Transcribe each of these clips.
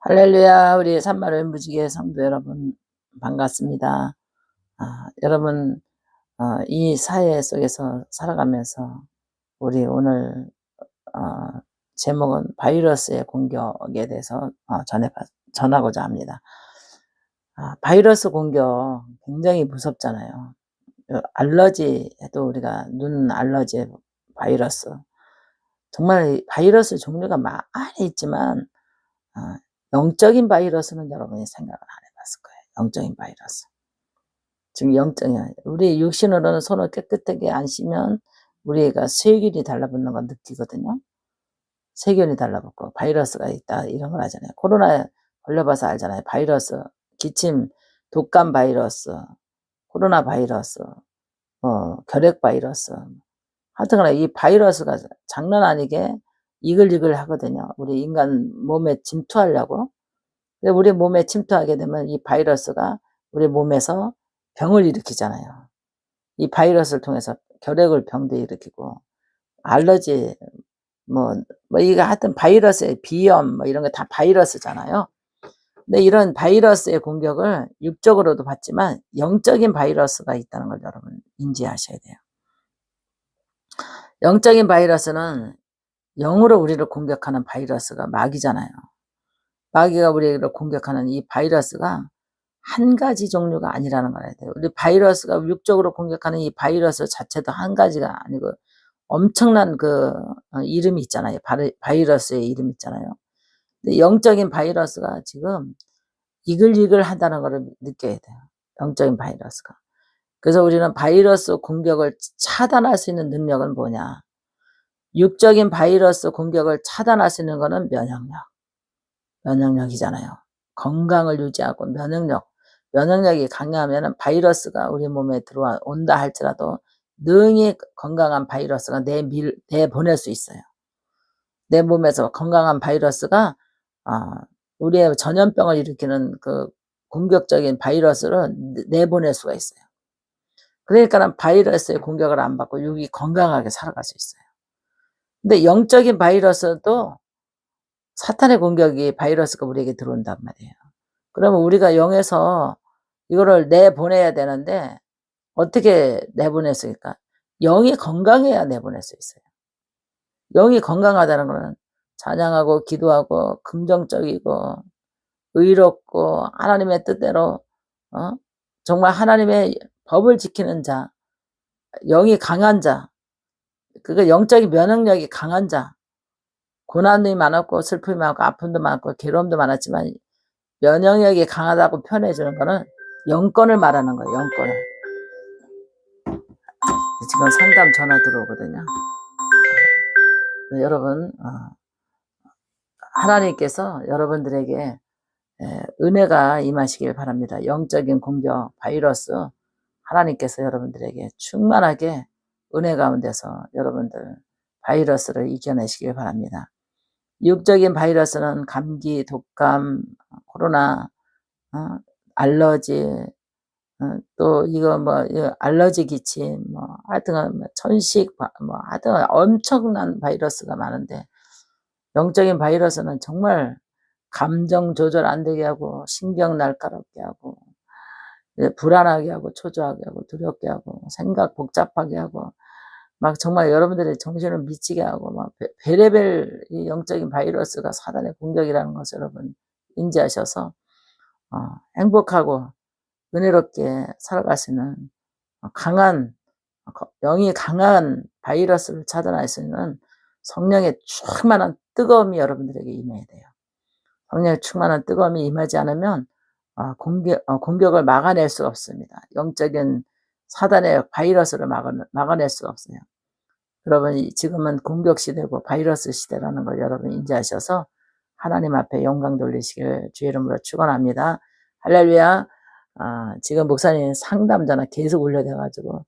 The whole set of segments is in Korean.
할렐루야, 우리 산마를 무지개 성도 여러분, 반갑습니다. 아, 여러분, 어, 이 사회 속에서 살아가면서 우리 오늘, 어, 제목은 바이러스의 공격에 대해서 어, 전해, 전하고자 합니다. 아, 바이러스 공격 굉장히 무섭잖아요. 어, 알러지 해도 우리가 눈 알러지 바이러스. 정말 바이러스 종류가 많이 있지만, 어, 영적인 바이러스는 여러분이 생각을 안 해봤을 거예요. 영적인 바이러스. 지금 영적인, 우리 육신으로는 손을 깨끗하게 안 씻으면 우리가 세균이 달라붙는 걸 느끼거든요. 세균이 달라붙고 바이러스가 있다 이런 걸 하잖아요. 코로나 걸려봐서 알잖아요. 바이러스, 기침, 독감 바이러스, 코로나 바이러스, 어, 결핵 바이러스. 하여튼간에 이 바이러스가 장난 아니게 이글이글 하거든요. 우리 인간 몸에 침투하려고. 우리 몸에 침투하게 되면 이 바이러스가 우리 몸에서 병을 일으키잖아요. 이 바이러스를 통해서 결핵을 병도 일으키고, 알러지, 뭐, 뭐, 이거 하여튼 바이러스의 비염, 뭐 이런 거다 바이러스잖아요. 근데 이런 바이러스의 공격을 육적으로도 받지만 영적인 바이러스가 있다는 걸 여러분 인지하셔야 돼요. 영적인 바이러스는 영으로 우리를 공격하는 바이러스가 마귀잖아요. 마귀가 우리를 공격하는 이 바이러스가 한 가지 종류가 아니라는 걸 알아야 돼요. 우리 바이러스가 육적으로 공격하는 이 바이러스 자체도 한 가지가 아니고 엄청난 그 어, 이름이 있잖아요. 바이러스의 이름 있잖아요. 근데 영적인 바이러스가 지금 이글이글 한다는 걸 느껴야 돼요. 영적인 바이러스가. 그래서 우리는 바이러스 공격을 차단할 수 있는 능력은 뭐냐? 육적인 바이러스 공격을 차단할 수 있는 것은 면역력. 면역력이잖아요. 건강을 유지하고 면역력. 면역력이 강하면 바이러스가 우리 몸에 들어와 온다 할지라도 능히 건강한 바이러스가 내 밀, 내 보낼 수 있어요. 내 몸에서 건강한 바이러스가 아, 우리의 전염병을 일으키는 그 공격적인 바이러스를 내보낼 수가 있어요. 그러니까 바이러스의 공격을 안 받고 육이 건강하게 살아갈 수 있어요. 근데 영적인 바이러스도 사탄의 공격이 바이러스가 우리에게 들어온단 말이에요. 그러면 우리가 영에서 이거를 내보내야 되는데 어떻게 내보냈을까? 영이 건강해야 내보낼 수 있어요. 영이 건강하다는 것은 찬양하고 기도하고 긍정적이고 의롭고 하나님의 뜻대로 어? 정말 하나님의 법을 지키는 자, 영이 강한 자, 그거 영적인 면역력이 강한 자. 고난이 많았고 슬픔이 많고 아픔도 많고 괴로움도 많았지만 면역력이 강하다고 표현해주는 거는 영권을 말하는 거예요. 영권을. 지금 상담 전화 들어오거든요. 네, 여러분 어, 하나님께서 여러분들에게 은혜가 임하시길 바랍니다. 영적인 공격, 바이러스 하나님께서 여러분들에게 충만하게 은혜 가운데서 여러분들 바이러스를 이겨내시길 바랍니다. 육적인 바이러스는 감기, 독감, 코로나, 어, 알러지, 어, 또 이거 뭐 알러지 기침, 뭐 하여튼 뭐 천식, 뭐 하여튼 엄청난 바이러스가 많은데 영적인 바이러스는 정말 감정 조절 안 되게 하고 신경 날카롭게 하고 예, 불안하게 하고 초조하게 하고 두렵게 하고 생각 복잡하게 하고 막 정말 여러분들의 정신을 미치게 하고 막 베레벨 영적인 바이러스가 사단의 공격이라는 것을 여러분 인지하셔서 어, 행복하고 은혜롭게 살아갈 수 있는 강한 영이 강한 바이러스를 차단할 수 있는 성령의 충만한 뜨거움이 여러분들에게 임해야 돼요. 성령의 충만한 뜨거움이 임하지 않으면 어, 공격, 어, 공격을 막아낼 수 없습니다. 영적인 사단의 바이러스를 막아, 막아낼 수 없어요. 여러분, 지금은 공격 시대고 바이러스 시대라는 걸 여러분 인지하셔서 하나님 앞에 영광 돌리시길 주의 이름으로 축원합니다. 할렐루야. 아, 지금 목사님 상담 전화 계속 올려대가지고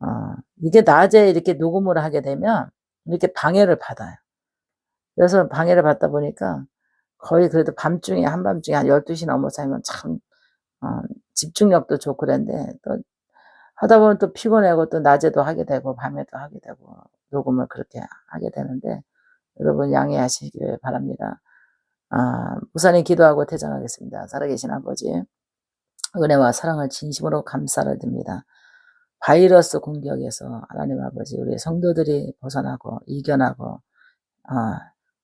아, 이게 낮에 이렇게 녹음을 하게 되면 이렇게 방해를 받아요. 그래서 방해를 받다 보니까 거의 그래도 밤중에 한밤중에 한 12시 넘어서면 참 어, 집중력도 좋고 그랬는데 또 하다 보면 또 피곤하고 또 낮에도 하게 되고 밤에도 하게 되고 녹음을 그렇게 하게 되는데 여러분 양해하시길 바랍니다. 아, 우선히 기도하고 퇴장하겠습니다. 살아계신 아버지, 은혜와 사랑을 진심으로 감사를 드립니다. 바이러스 공격에서 하나님 아버지 우리 성도들이 벗어나고 이겨나고 아,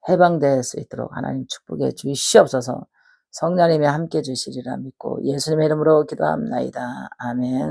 해방될 수 있도록 하나님 축복해 주시옵소서 성령님이 함께 주시리라 믿고 예수님의 이름으로 기도합나이다. 아멘.